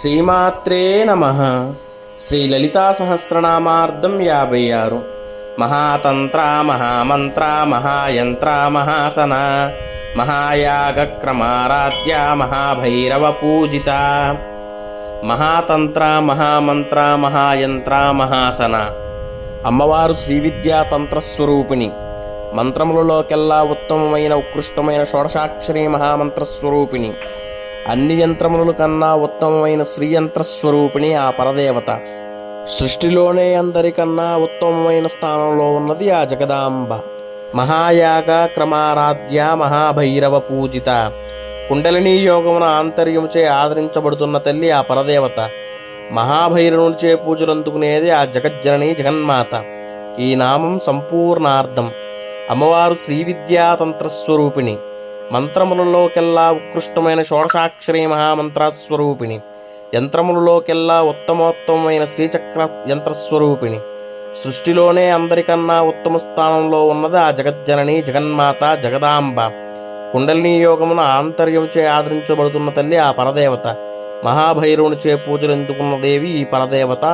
శ్రీమాత్రే నమ. శ్రీ లలితా సహస్రనామార్థం యాభై ఆరు మహాతంత్ర మహామంత్ర మహాయంత్ర మహాసన మహాయాగక్రమారాధ్య మహాభైరవ పూజిత మహాతంత్ర మహామంత్ర మహాయంత్ర మహాసన. అమ్మవారు శ్రీవిద్యా తంత్రస్వరూపిణి. మంత్రములలోకెల్లా ఉత్తమమైన ఉత్కృష్టమైన షోడశాక్షరి మహామంత్రస్వరూపిణి. అన్ని యంత్రముల కన్నా ఉత్తమమైన శ్రీయంత్రస్వరూపిణి ఆ పరదేవత. సృష్టిలోనే అందరికన్నా ఉత్తమమైన స్థానంలో ఉన్నది ఆ జగదాంబ. మహాయాగ క్రమారాధ్య మహాభైరవ పూజిత. కుండలిని యోగమున ఆంతర్యముచే ఆదరించబడుతున్న తల్లి ఆ పరదేవత. మహాభైరవునిచే పూజలు అందుకునేది ఆ జగజ్జనని జగన్మాత. ఈ నామం సంపూర్ణార్థం. అమ్మవారు శ్రీ విద్యా మంత్రములలోకెల్లా ఉత్కృష్టమైన షోడశాక్షరి మహామంత్రస్వరూపిణి. యంత్రములలోకెల్లా ఉత్తమోత్తమైన శ్రీచక్ర యంత్రస్వరూపిణి. సృష్టిలోనే అందరికన్నా ఉత్తమ స్థానంలో ఉన్నది ఆ జగజ్జనని జగన్మాత జగదాంబ. కుండలిని యోగమున ఆంతర్యముచే ఆదరించబడుతున్న తల్లి ఆ పరదేవత. మహాభైరవునిచే పూజలు ఎందుకున్న దేవి ఈ పరదేవత?